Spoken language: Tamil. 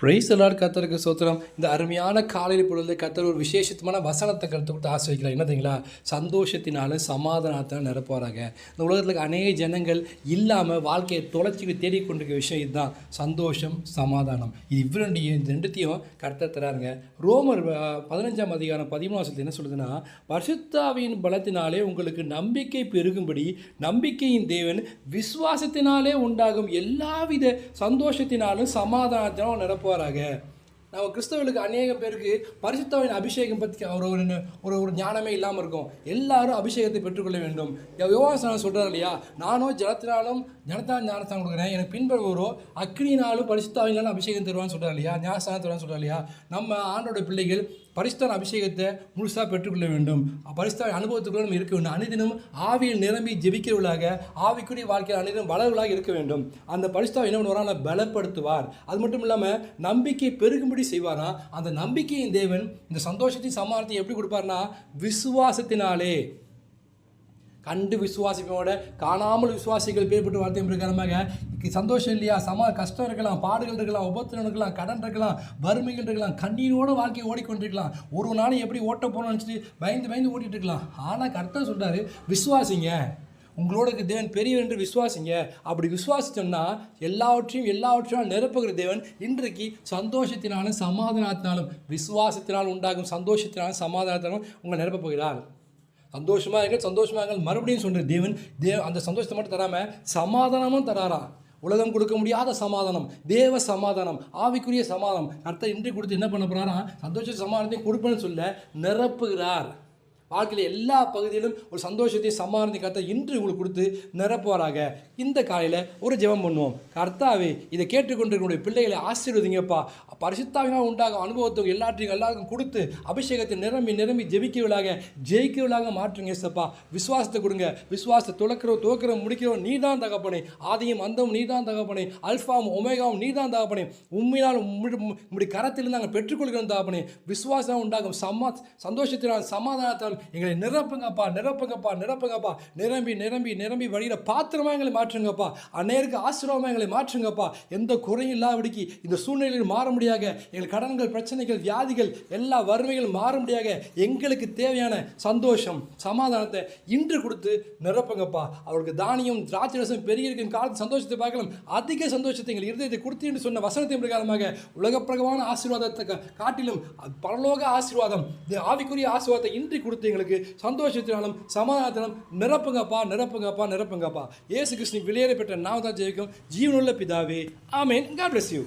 பிரைஸ் எல்லார் கத்தருக்கு சோத்திரம். இந்த அருமையான காலையில் பொழுது கத்தர் ஒரு விசேஷமான வசனத்தை கருத்து கொடுத்து ஆசிரியக்கிறார் என்ன தெரியுங்களா? சந்தோஷத்தினாலும் சமாதானத்தினால் நிரப்புவாராங்க இந்த உலகத்தில் அநேக ஜனங்கள் இல்லாமல் வாழ்க்கையை தொலைச்சிட்டு தேடிக்கொண்டிருக்க விஷயம் இதுதான். சந்தோஷம் சமாதானம். இது இவ்வளோண்டியும் இந்த ரெண்டுத்தையும் கருத்தை தராருங்க. ரோமர் பதினஞ்சாம் அதிகாரம் பதிமூணு வருஷத்துல என்ன சொல்லுதுன்னா பரிசுத்தாவியின் பலத்தினாலே உங்களுக்கு நம்பிக்கை பெருகும்படி நம்பிக்கையின் தேவன் விசுவாசத்தினாலே உண்டாகும் எல்லாவித சந்தோஷத்தினாலும் சமாதானத்தினாலும் நிரப்புவாராக நம்ம கிறிஸ்தவர்களுக்கு அநேக பேருக்கு பரிசுத்தவின் அபிஷேகம் பற்றி ஒரு ஒரு ஒரு ஒரு ஞானமே இல்லாமல் இருக்கும். எல்லாரும் அபிஷேகத்தை பெற்றுக்கொள்ள வேண்டும். யோகாசனம் சொல்கிறார் இல்லையா? நானும் ஜலத்தினாலும் ஜனத்தால் ஞானஸ்தானம் கொடுக்குறேன். எனக்கு பின்பற்றுவரோ அக்னினாலும் பரிசுத்தாவினாலும் அபிஷேகம் தருவான்னு சொல்கிறார் இல்லையா? ஞானஸ்தானம் தருவான்னு சொல்கிறார் இல்லையா? நம்ம ஆண்டோட பிள்ளைகள் பரிசுத்தான அபிஷேகத்தை முழுசாக பெற்றுக்கொள்ள வேண்டும். பரிசுத்தாவின் அனுபவத்துக்குள்ள நம்ம இருக்க வேண்டும். அனுதினம் ஆவியில் நிரம்பி ஜெபிக்கிறவர்களாக ஆவிக்குரிய வாழ்க்கையில் அனுதினம் வளர்களாக இருக்க வேண்டும். அந்த பரிசுத்தாவை என்ன பண்ணுவாரா? பலப்படுத்துவார். அது மட்டும் இல்லாமல் நம்பிக்கை பெருகும்படி செய்வாரா அந்த நம்பிக்கையின் தேவன் இந்த சந்தோஷத்தையும் சமாளத்தையும் எப்படி கொடுப்பார்னா விசுவாசத்தினாலே. கண்டு விசுவாசிப்போட காணாமல் விசுவாசிகள் பேர்பட்டு வார்த்தை பிரகாரமாக சந்தோஷம் இல்லையா? சமா கஷ்டம் இருக்கலாம் பாடுகள் இருக்கலாம் உபத்திரம் இருக்கலாம் கடன் இருக்கலாம் வறுமைகள் இருக்கலாம் கண்ணீரோட வாழ்க்கையை ஓடிக்கொண்டிருக்கலாம். ஒரு நாளும் எப்படி ஓட்ட போகணும்னு நினச்சிட்டு பயந்து பயந்து ஓட்டிகிட்டு இருக்கலாம். ஆனால் கரெக்டாக சொல்கிறாரு விசுவாசிங்க. உங்களோட தேவன் பெரியவர் என்று விசுவாசிங்க. அப்படி விசுவாசித்தோம்னா எல்லாவற்றையும் எல்லாவற்றையும் நிரப்புகிற தேவன் இன்றைக்கு சந்தோஷத்தினாலும் சமாதானத்தினாலும் விசுவாசத்தினால் உண்டாகும் சந்தோஷத்தினாலும் சமாதானத்தினாலும் உங்களை நிரப்ப போகிறார். சந்தோஷமாக இருங்க சந்தோஷமாக இருங்கள். மறுபடியும் சொல்கிற தேவன் தே அந்த சந்தோஷத்தை மட்டும் தராமல் சமாதானமும் தராரா? உலகம் கொடுக்க முடியாத சமாதானம் தேவ சமாதானம் ஆவிக்குரிய சமாதானம். அர்த்தம் இன்றி கொடுத்து என்ன பண்ண போகிறாரா சந்தோஷ சமாதானத்தையும் கொடுப்பேன்னு சொல்ல நிரப்புகிறார். வாழ்க்கையில் எல்லா பகுதியிலும் ஒரு சந்தோஷத்தையும் சமாதானத்தையும் கத்த இன்று உங்களுக்கு கொடுத்து நிரப்புவாராக. இந்த காலையில் ஒரு ஜெபம் பண்ணுவோம். கர்த்தாவே இதை கேட்டுக்கொண்டிருக்கிற பிள்ளைகளை ஆசீர்வதிங்கப்பா. பரிசுத்தாவினால் உண்டாகும் அனுபவத்துக்கு எல்லாத்தையும் எல்லாருக்கும் கொடுத்து அபிஷேகத்தை நிரம்பி நிரம்பி ஜெபிக்கிறவளாக ஜெயிக்கவிழாக மாற்றுங்க ஏசப்பா. விசுவாசத்தை கொடுங்க. விசுவாசத்தை துளக்கிற துவக்கிற முடிக்கிறோம். நீ தான் தகப்பனே. ஆதியும் அந்தம் நீ தான் தகப்பனே. அல்ஃபாவும் ஒமேகாவும் நீ தான் தகப்பனே. உண்மையினால் உம்முடைய கரத்தில் நாங்கள் பெற்றுக்கொள்கிறோம் தகப்பனே. விசுவாசம் உண்டாகும். சமா சந்தோஷத்தினால் சமாதானத்தால் எங்களை நிரப்புங்கப்பா நிரப்புங்கப்பா நிரப்புங்கப்பா. நிரம்பி நிரம்பி நிரம்பி வழியில் பாத்திரமா எங்களை மாற்றுங்கப்பா. அநேருக்கு ஆசீர்வாதமாக எங்களை மாற்றுங்கப்பா. எந்த குறையும் இல்லாதபடிக்கு இந்த சூழ்நிலையில் மாற முடியாத எங்கள் கடன்கள் பிரச்சனைகள் வியாதிகள் எல்லா வறுமைகள் மாற முடியாத எங்களுக்கு தேவையான சந்தோஷம் சமாதானத்தை இன்று கொடுத்து நிரப்புங்கப்பா. அவருக்கு தானியம் திராட்சை ரசம் பெரிய இருக்கும் காலத்து சந்தோஷத்தை பார்க்கலாம் அதிக சந்தோஷத்தை எங்கள் இருதயத்தை கொடுத்து என்று சொன்ன வசனத்தின் பிரகாரமாக உலகப்பிரகமான ஆசீர்வாதத்தை காட்டிலும் பரலோக ஆசீர்வாதம் ஆவிக்குரிய ஆசீர்வாதத்தை இன்றி கொடுத்து எங்களுக்கு சந்தோஷத்தினாலும் சமாதானத்தினாலும் நிரப்புங்கப்பா நிரப்புங்கப்பா நிரப்புங்கப்பா. ஏசு கிருஷ்ணன் வெளியேற பெற்ற நாம தான் ஜெயிக்கும் ஜீவனுள்ள பிதாவே. ஆமேன். God bless you